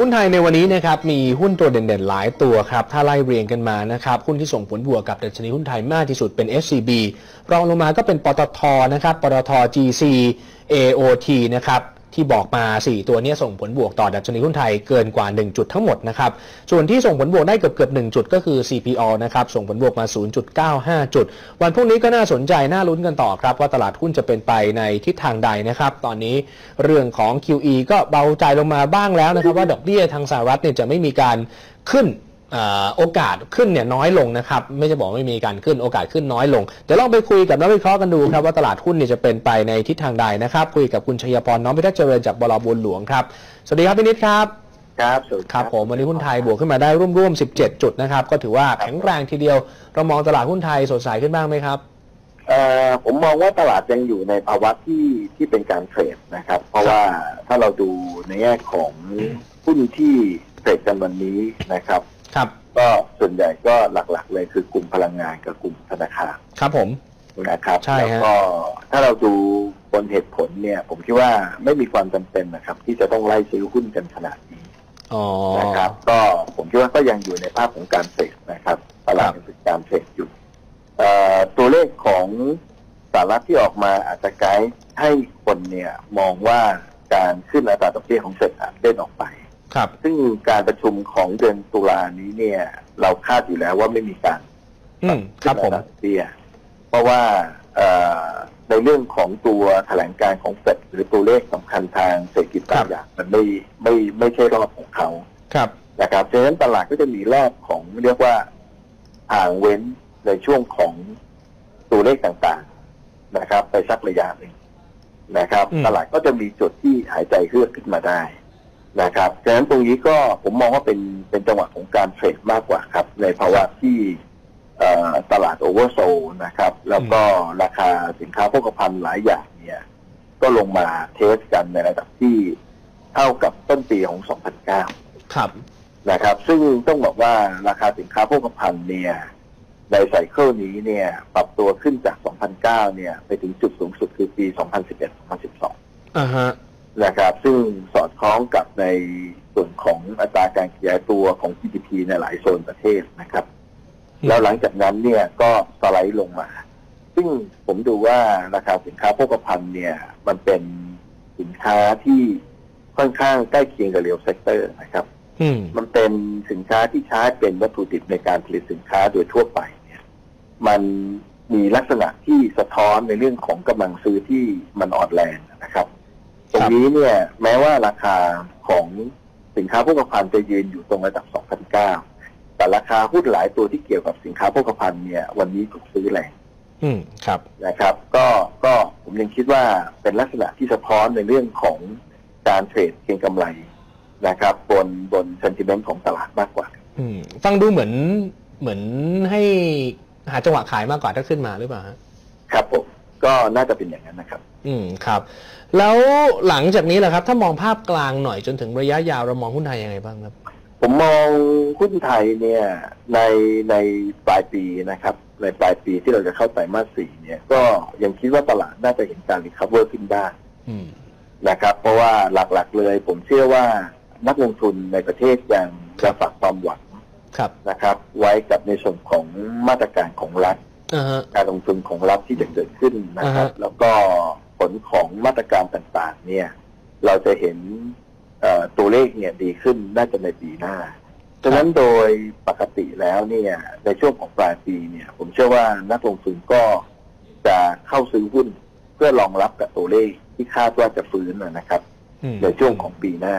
หุ้นไทยในวันนี้นะครับมีหุ้นตัวเด่นๆ หลายตัวครับ ถ้าไล่เรียงกันมานะครับหุ้นที่ส่งผลบวกกับดัชนีหุ้นไทยมากที่สุดเป็น SCB รองลงมาก็เป็นปตทนะครับปตท GC AOT นะครับ ที่บอกมา 4 ตัวนี้ส่งผลบวกต่อดัชนีหุ้นไทยเกินกว่า 1 จุดทั้งหมดนะครับ ส่วนที่ส่งผลบวกได้เกือบเกือบ1จุดก็คือ CPO นะครับ ส่งผลบวกมา 0.95 จุด วันพรุ่งนี้ก็น่าสนใจ น่าลุ้นกันต่อครับ ว่าตลาดหุ้นจะเป็นไปในทิศทางใดนะครับ ตอนนี้เรื่องของ QE ก็เบาใจลงมาบ้างแล้วนะครับ ว่าดอกเบี้ยทางสหรัฐเนี่ยจะไม่มีการขึ้น โอกาสขึ้นเนี่ยน้อยลงนะครับ ไม่จะบอกไม่มีการขึ้นโอกาสขึ้นน้อยลงเดี๋ยวลองไปคุยกับนักวิเคราะห์กันดูครับว่าตลาดหุ้นเนี่ยจะเป็นไปในทิศทางใดนะครับ คุยกับคุณชัยพรน้องพิทักษ์เจริญจากบลบุญหลวงครับ สวัสดีครับพี่นิดครับครับสวัสดีครับผมวันนี้หุ้นไทยบวกขึ้นมาได้ร่วมๆ 17 จุดนะครับ ก็ถือว่าแข็งแรงทีเดียว เรามองตลาดหุ้นไทยสดใสขึ้นบ้างไหมครับเอ่อผมมองว่าตลาดยังอยู่ในภาวะที่ที่เป็นการเทรดนะครับ เพราะว่าถ้าเราดูในแง่ของหุ้นที่เทรดกันวันนี้นะครับ ครับก็ส่วนใหญ่ก็หลักๆ เลยคือกลุ่มพลังงานกับกลุ่มธนาคารครับผมนะครับใช่ฮะแล้วก็ถ้าเราดูบนเหตุผลเนี่ย ผมคิดว่าไม่มีความจำเป็นนะครับ ที่จะต้องไล่ซื้อหุ้นกันขนาดนี้อ๋อนะครับ ก็ผมคิดว่าก็ยังอยู่ในภาพของการเทรดนะครับตลาดครับยังเป็นการเทรดอยู่เอ่อตัวเลขของสหรัฐที่ออกมาอาจจะไกด์ให้คนเนี่ยมองว่าการขึ้นอัตราดอกเบี้ยของเฟดอาจเด่นออกไป ครับซึ่งการประชุมของเดือนตุลานี้เนี่ย เราคาดอยู่แล้วว่าไม่มีการอืมครับผมขึ้นอัตราดอกเบี้ยเพราะว่าเอ่อในเรื่องของตัวแถลงการของเฟดหรือตัวเลขสำคัญทางเศรษฐกิจครับต่างอย่างมันไม่ไม่ไม่ใช่รอบของเขาครับนะครับดังนั้นตลาดก็จะมีรอบของเรียกว่าห่างเว้นในช่วงของตัวเลขต่างๆนะครับ ไปสักระยะหนึ่งนะครับอืมตลาดก็จะมีจุดที่หายใจเฮือกขึ้นมาได้ นะครับดังนั้นตรงนี้ก็ผมมองว่าเป็นเป็นจังหวะของการเทรดมากกว่าครับ ในภาวะที่เอ่อตลาดโอเวอร์โซลนะครับ แล้วก็ราคาสินค้าโภคภัณฑ์หลายอย่างเนี่ย ก็ลงมาเทสกันในระดับที่เท่ากับต้นปีของ 2009 ครับนะครับ ซึ่งต้องบอกว่าราคาสินค้าโภคภัณฑ์เนี่ยในไซเคิลนี้เนี่ย ปรับตัวขึ้นจาก 2009 เนี่ย ไปถึงจุดสูงสุดคือปี 2011-2012อ่าฮะ นะครับ ซึ่งสอดคล้องกับในส่วนของอัตราการขยายตัวของ GDP ในหลายโซนประเทศนะครับอืมแล้วหลังจากนั้นเนี่ยก็สไลด์ลงมา ซึ่งผมดูว่าราคาสินค้าโภคภัณฑ์เนี่ย มันเป็นสินค้าที่ค่อนข้างใกล้เคียงกับเรียลเซกเตอร์นะครับอืมมันเป็นสินค้าที่ใช้เป็นวัตถุดิบในการผลิตสินค้าโดยทั่วไปเนี่ย มันมีลักษณะที่สะท้อนในเรื่องของกำลังซื้อที่มันอ่อนแรงนะครับ ตรงนี้เนี่ยแม้ว่าราคาของสินค้าโภคภัณฑ์จะยืนอยู่ตรงระดับ 2,009 แต่ราคาหุ้นหลายตัวที่เกี่ยวกับสินค้าโภคภัณฑ์เนี่ย วันนี้ถูกซื้อแรงอืมครับนะครับ ก็ก็ผมยังคิดว่าเป็นลักษณะที่สะท้อนในเรื่องของการเทรดเก็งกำไรนะครับ บนบนเซนติเมนต์ของตลาดมากกว่า อืมฟังดูเหมือนเหมือนให้หาจังหวะขายมากกว่าถ้าขึ้นมาหรือเปล่าฮะครับผม ก็น่าจะเป็นอย่างนั้นนะครับ อืมครับ แล้วหลังจากนี้แหละครับ ถ้ามองภาพกลางหน่อยจนถึงระยะยาวเรามองหุ้นไทยยังไงบ้างครับ ผมมองหุ้นไทยเนี่ยในในปลายปีนะครับ ในปลายปีที่เราจะเข้าไตรมาสสี่เนี่ย ก็ยังคิดว่าตลาดน่าจะเห็นการรีคัฟเวอร์ขึ้นได้อืมนะครับ เพราะว่าหลักๆเลยผมเชื่อว่านักลงทุนในประเทศยังจะฝากความหวังครับนะครับ ไว้กับในส่วนของมาตรการของรัฐอ่าฮะ การลงทุนของรัฐที่จะเกิดขึ้นนะครับอ่าฮะแล้วก็ผลของมาตรการต่างๆ เนี่ย เราจะเห็นเอ่อตัวเลขเนี่ยดีขึ้นน่าจะในปีหน้าฉะนั้นโดยปกติแล้วเนี่ยในช่วงของปลายปีเนี่ย ผมเชื่อว่านักลงทุนก็จะเข้าซื้อหุ้นเพื่อรองรับกับตัวเลขที่คาดว่าจะฟื้นนะนะครับอืมในช่วงของปีหน้า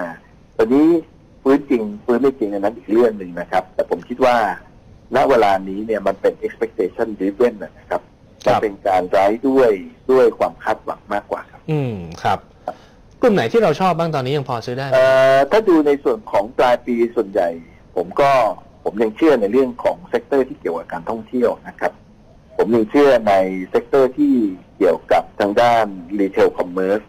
ตอนนี้ฟื้นจริงฟื้นไม่จริงอันนั้นอีกเรื่องหนึ่งนะครับ แต่ผมคิดว่า ณเวลานี้เนี่ยมันเป็น expectation driven นะครับครัมันบเป็นการร้ายด้วยด้วยความคาดหวังมากกว่าครับ อืมครับกลุ่มไหนที่เราชอบบ้างตอนนี้ยังพอซื้อได้ไหมเอ่อถ้าดูในส่วนของปลายปีส่วนใหญ่ ผมก็ผมยังเชื่อในเรื่องของเซกเตอร์ที่เกี่ยวกับการท่องเที่ยวนะครับ ผมยังเชื่อในเซกเตอร์ที่เกี่ยวกับทางด้าน retail commerce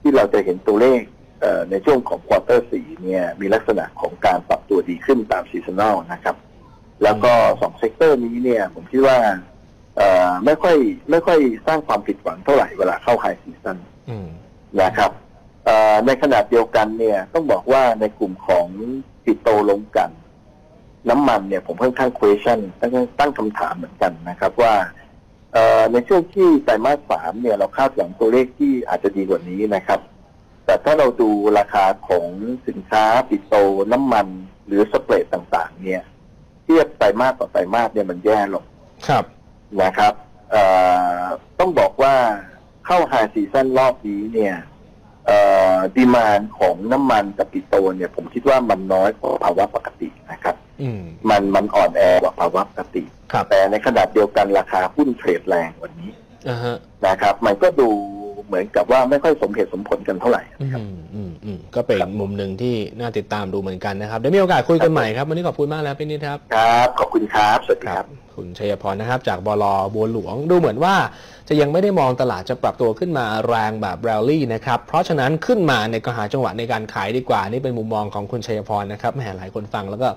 ที่เราจะเห็นตัวเลขเอ่อในช่วงของควอเตอร์สี่เนี่ยมีลักษณะของการปรับตัวดีขึ้นตามซีซันอลนะครับ แล้วก็สองเซกเตอร์นี้เนี่ย ผมคิดว่าไม่ค่อยไม่ค่อยสร้างความผิดหวังเท่าไหร่เวลาเข้าไฮซีซันนะครับในขณะเดียวกันเนี่ยต้องบอกว่าในกลุ่มของปิโตลงกัน น้ำมันเนี่ยผมค่อนข้าง question ตั้งตั้งคำถามเหมือนกันนะครับว่าในช่วงที่ไตรมาสสามเนี่ยเราคาดหวังตัวเลขที่อาจจะดีกว่านี้นะครับ แต่ถ้าเราดูราคาของสินค้าปิโตน้ำมันหรือสเปรดต่างๆ เนี่ย ทียบไตรมาสต่อไตรมาสเนี่ยมันแย่ลงครับนะครับเอ่อต้องบอกว่าเข้าไฮซีซั่นรอบนี้เนี่ยดีมานของน้ำมันกับปิโตรเนี่ยผมคิดว่ามันน้อยกว่าภาวะปกตินะครับอืมมันมันอ่อนแอกว่าภาวะปกติครับแต่ในขณะเดียวกันราคาหุ้นเทรดแรงวันนี้อ่าฮะนะครับ มันก็ดู เหมือนกับว่าไม่ค่อยสมเหตุสมผลกันเท่าไหร่อืนะครับมอืมอืมก็เป็นอีกมุมหนึ่งที่น่าติดตามดูเหมือนกันนะครับเดี๋ยวมีโอกาสคุยกันใหม่ครับ วันนี้ขอบคุณมากแล้วพี่นิดครับ ครับ ขอบคุณครับ สวัสดีครับ คุณชัยพรนะครับ จากบลบัวหลวงดูเหมือนว่า จะยังไม่ได้มองตลาดจะปรับตัวขึ้นมาแรงแบบแรลลี่นะครับ เพราะฉะนั้นขึ้นมาในก็หาจังหวะในการขายดีกว่า นี่เป็นมุมมองของคุณชัยพรนะครับแหมหลายคนฟังแล้วก็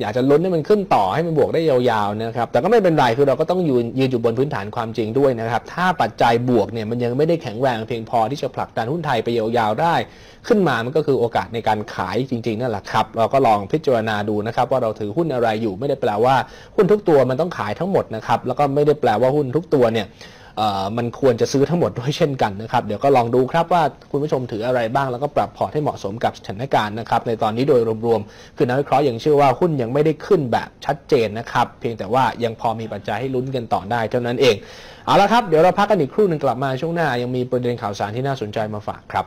อยากจะลุ้นให้มันขึ้นต่อให้มันบวกได้ยาวๆนะครับ แต่ก็ไม่เป็นไรคือเราก็ต้องยืนยืนอยู่บนพื้นฐานความจริงด้วยนะครับ ถ้าปัจจัยบวกเนี่ยมันยังไม่ได้แข็งแรงเพียงพอที่จะผลักดันหุ้นไทยไปยาวๆได้ ขึ้นมามันก็คือโอกาสในการขายจริงๆนั่นแหละครับเราก็ลองพิจารณาดูนะครับว่าเราถือหุ้นอะไรอยู่ไม่ได้แปลว่าหุ้นทุกตัวมันต้องขายทั้งหมดนะครับแล้วก็ไม่ได้แปลว่าหุ้นทุกตัวเนี่ย มันควรจะซื้อทั้งหมดด้วยเช่นกันนะครับ เดี๋ยวก็ลองดูครับว่าคุณผู้ชมถืออะไรบ้างแล้วก็ปรับพอร์ตให้เหมาะสมกับสถานการณ์นะครับในตอนนี้โดยรวมๆ คือนักวิเคราะห์ยังเชื่อว่าหุ้นยังไม่ได้ขึ้นแบบชัดเจนนะครับ เพียงแต่ว่ายังพอมีปัจจัยให้ลุ้นกันต่อได้เท่านั้นเอง เอาละครับ เดี๋ยวเราพักกันอีกครู่หนึ่งกลับมาช่วงหน้ายังมีประเด็นข่าวสารที่น่าสนใจมาฝากครับ